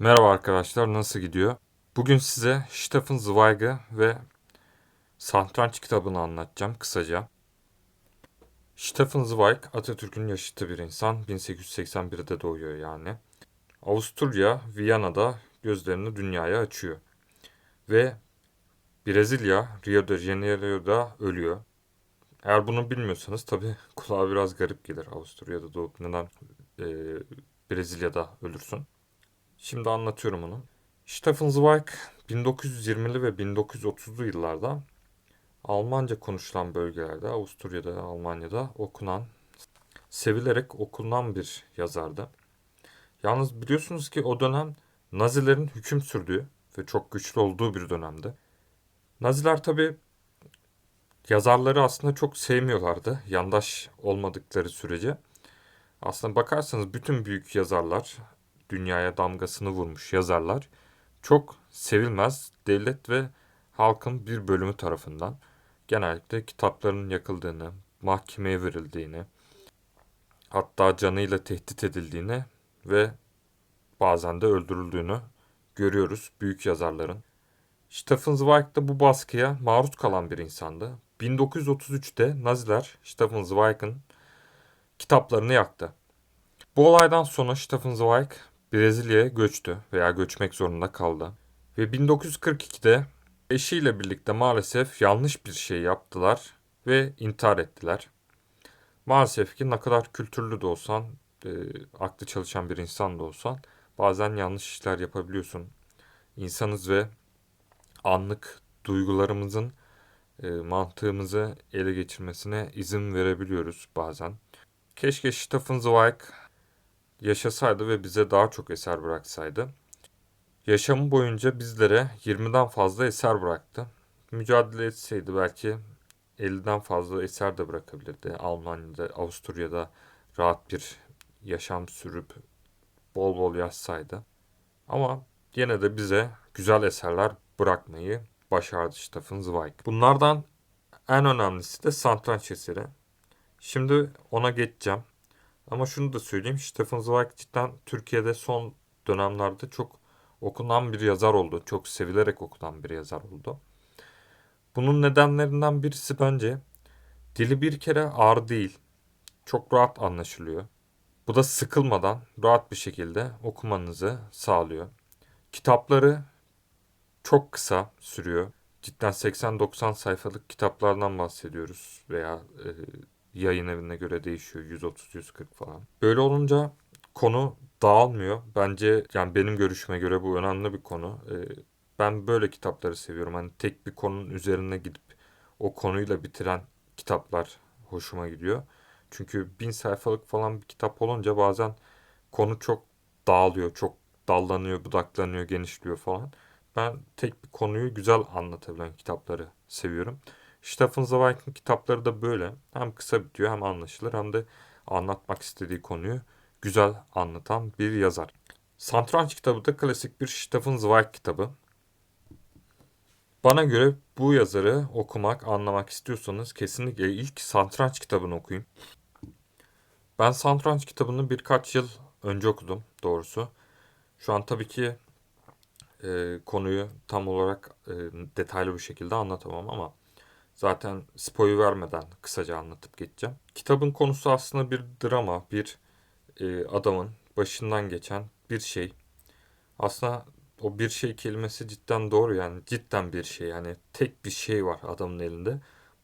Merhaba arkadaşlar, nasıl gidiyor? Bugün size Stefan Zweig'ı ve Satranç kitabını anlatacağım kısaca. Stefan Zweig, Atatürk'ün yaşıtı bir insan. 1881'de doğuyor yani. Avusturya, Viyana'da gözlerini dünyaya açıyor. Ve Brezilya, Rio de Janeiro'da ölüyor. Eğer bunu bilmiyorsanız tabi kulağa biraz garip gelir. Avusturya'da doğup neden e, Brezilya'da ölürsün? Şimdi anlatıyorum onu. Stefan Zweig 1920'li ve 1930'lu yıllarda Almanca konuşulan bölgelerde, Avusturya'da, Almanya'da okunan, sevilerek okunan bir yazardı. Yalnız biliyorsunuz ki o dönem Nazilerin hüküm sürdüğü ve çok güçlü olduğu bir dönemdi. Naziler tabi yazarları aslında çok sevmiyorlardı. Yandaş olmadıkları sürece. Aslında bakarsanız bütün büyük yazarlar, dünyaya damgasını vurmuş yazarlar çok sevilmez devlet ve halkın bir bölümü tarafından genellikle kitaplarının yakıldığını, mahkemeye verildiğini, hatta canıyla tehdit edildiğini ve bazen de öldürüldüğünü görüyoruz büyük yazarların. Stefan Zweig de bu baskıya maruz kalan bir insandı. 1933'te Naziler Stefan Zweig'ın kitaplarını yaktı. Bu olaydan sonra Stefan Zweig Brezilya'ya göçtü veya göçmek zorunda kaldı. Ve 1942'de eşiyle birlikte maalesef yanlış bir şey yaptılar ve intihar ettiler. Maalesef ki ne kadar kültürlü de olsan, e, aklı çalışan bir insan da olsan bazen yanlış işler yapabiliyorsun. İnsanız ve anlık duygularımızın e, mantığımızı ele geçirmesine izin verebiliyoruz bazen. Keşke Stefan Zweig yaşasaydı ve bize daha çok eser bıraksaydı. Yaşamı boyunca bizlere 20'den fazla eser bıraktı. Mücadele etseydi belki 50'den fazla eser de bırakabilirdi. Almanya'da, Avusturya'da rahat bir yaşam sürüp bol bol yazsaydı. Ama yine de bize güzel eserler bırakmayı başardı Stefan Zweig. Bunlardan en önemlisi de satranç eseri. Şimdi ona geçeceğim. Ama şunu da söyleyeyim. Stefan Zweig cidden Türkiye'de son dönemlerde çok okunan bir yazar oldu. Çok sevilerek okunan bir yazar oldu. Bunun nedenlerinden birisi bence dili bir kere ağır değil. Çok rahat anlaşılıyor. Bu da sıkılmadan rahat bir şekilde okumanızı sağlıyor. Kitapları çok kısa sürüyor. Cidden 80-90 sayfalık kitaplardan bahsediyoruz veya e, yayın evine göre değişiyor. 130-140 falan. Böyle olunca konu dağılmıyor. Bence yani benim görüşüme göre bu önemli bir konu. Ee, ben böyle kitapları seviyorum. Hani tek bir konunun üzerine gidip o konuyla bitiren kitaplar hoşuma gidiyor. Çünkü bin sayfalık falan bir kitap olunca bazen konu çok dağılıyor, çok dallanıyor, budaklanıyor, genişliyor falan. Ben tek bir konuyu güzel anlatabilen kitapları seviyorum. Stephen Zweig'in kitapları da böyle. Hem kısa bitiyor hem anlaşılır hem de anlatmak istediği konuyu güzel anlatan bir yazar. Santranç kitabı da klasik bir Stephen Zweig kitabı. Bana göre bu yazarı okumak, anlamak istiyorsanız kesinlikle ilk Santranç kitabını okuyun. Ben Santranç kitabını birkaç yıl önce okudum doğrusu. Şu an tabii ki e, konuyu tam olarak e, detaylı bir şekilde anlatamam ama Zaten spoyu vermeden kısaca anlatıp geçeceğim. Kitabın konusu aslında bir drama, bir e, adamın başından geçen bir şey. Aslında o bir şey kelimesi cidden doğru yani cidden bir şey yani tek bir şey var adamın elinde.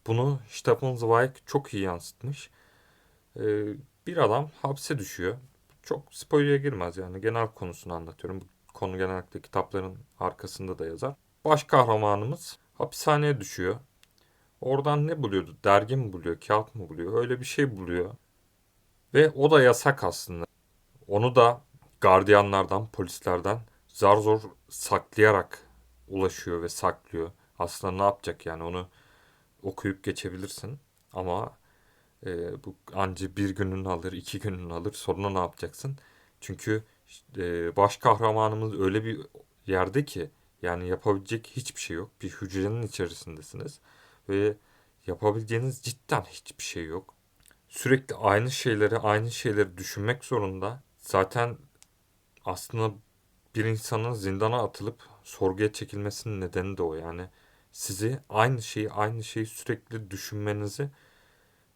Bunu Stefan Zweig çok iyi yansıtmış. Ee, bir adam hapse düşüyor. Çok spoiler'e girmez yani genel konusunu anlatıyorum. Bu konu genellikle kitapların arkasında da yazar. Baş kahramanımız hapishaneye düşüyor. Oradan ne buluyordu? Dergi mi buluyor? Kağıt mı buluyor? Öyle bir şey buluyor. Ve o da yasak aslında. Onu da gardiyanlardan, polislerden zar zor saklayarak ulaşıyor ve saklıyor. Aslında ne yapacak yani onu okuyup geçebilirsin. Ama e, bu anca bir gününü alır, iki gününü alır. Sonra ne yapacaksın? Çünkü e, baş kahramanımız öyle bir yerde ki yani yapabilecek hiçbir şey yok. Bir hücrenin içerisindesiniz ve yapabileceğiniz cidden hiçbir şey yok. Sürekli aynı şeyleri, aynı şeyleri düşünmek zorunda. Zaten aslında bir insanın zindana atılıp sorguya çekilmesinin nedeni de o. Yani sizi aynı şeyi aynı şeyi sürekli düşünmenizi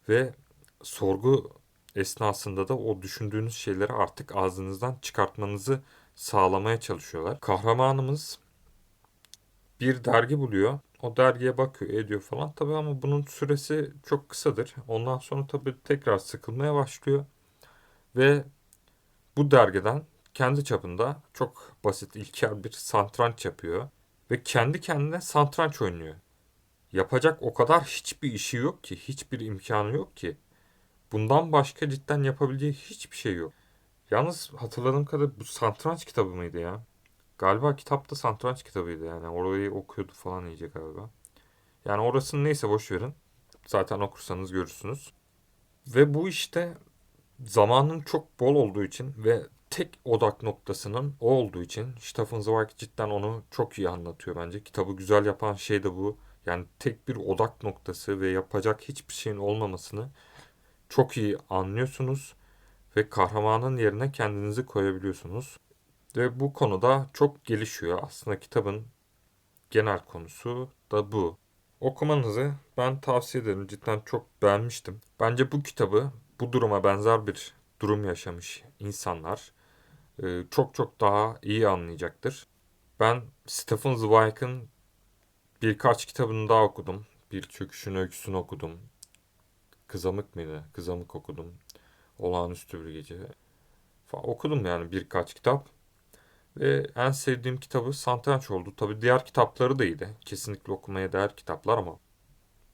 ve sorgu esnasında da o düşündüğünüz şeyleri artık ağzınızdan çıkartmanızı sağlamaya çalışıyorlar. Kahramanımız bir dergi buluyor. O dergiye bakıyor, ediyor falan. Tabii ama bunun süresi çok kısadır. Ondan sonra tabii tekrar sıkılmaya başlıyor. Ve bu dergiden kendi çapında çok basit, ilkel bir santranç yapıyor. Ve kendi kendine santranç oynuyor. Yapacak o kadar hiçbir işi yok ki, hiçbir imkanı yok ki. Bundan başka cidden yapabileceği hiçbir şey yok. Yalnız hatırladığım kadarıyla bu santranç kitabı mıydı ya? Galiba kitap da santranç kitabıydı yani. Orayı okuyordu falan iyice galiba. Yani orasını neyse boş verin. Zaten okursanız görürsünüz. Ve bu işte zamanın çok bol olduğu için ve tek odak noktasının o olduğu için Stephen Zweig cidden onu çok iyi anlatıyor bence. Kitabı güzel yapan şey de bu. Yani tek bir odak noktası ve yapacak hiçbir şeyin olmamasını çok iyi anlıyorsunuz ve kahramanın yerine kendinizi koyabiliyorsunuz. Ve bu konuda çok gelişiyor. Aslında kitabın genel konusu da bu. Okumanızı ben tavsiye ederim. Cidden çok beğenmiştim. Bence bu kitabı bu duruma benzer bir durum yaşamış insanlar e, çok çok daha iyi anlayacaktır. Ben Stephen Zweig'ın birkaç kitabını daha okudum. Bir Çöküşün Öyküsünü okudum. Kızamık mıydı? Kızamık okudum. Olağanüstü bir gece. Okudum yani birkaç kitap. Ve en sevdiğim kitabı Satranç oldu. Tabi diğer kitapları da iyiydi. Kesinlikle okumaya değer kitaplar ama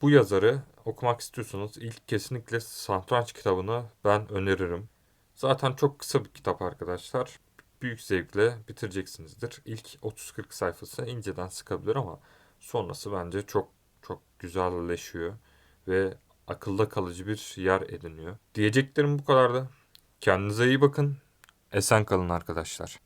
bu yazarı okumak istiyorsanız ilk kesinlikle Satranç kitabını ben öneririm. Zaten çok kısa bir kitap arkadaşlar. Büyük zevkle bitireceksinizdir. İlk 30-40 sayfası inceden sıkabilir ama sonrası bence çok çok güzelleşiyor ve akılda kalıcı bir yer ediniyor. Diyeceklerim bu kadardı. Kendinize iyi bakın. Esen kalın arkadaşlar.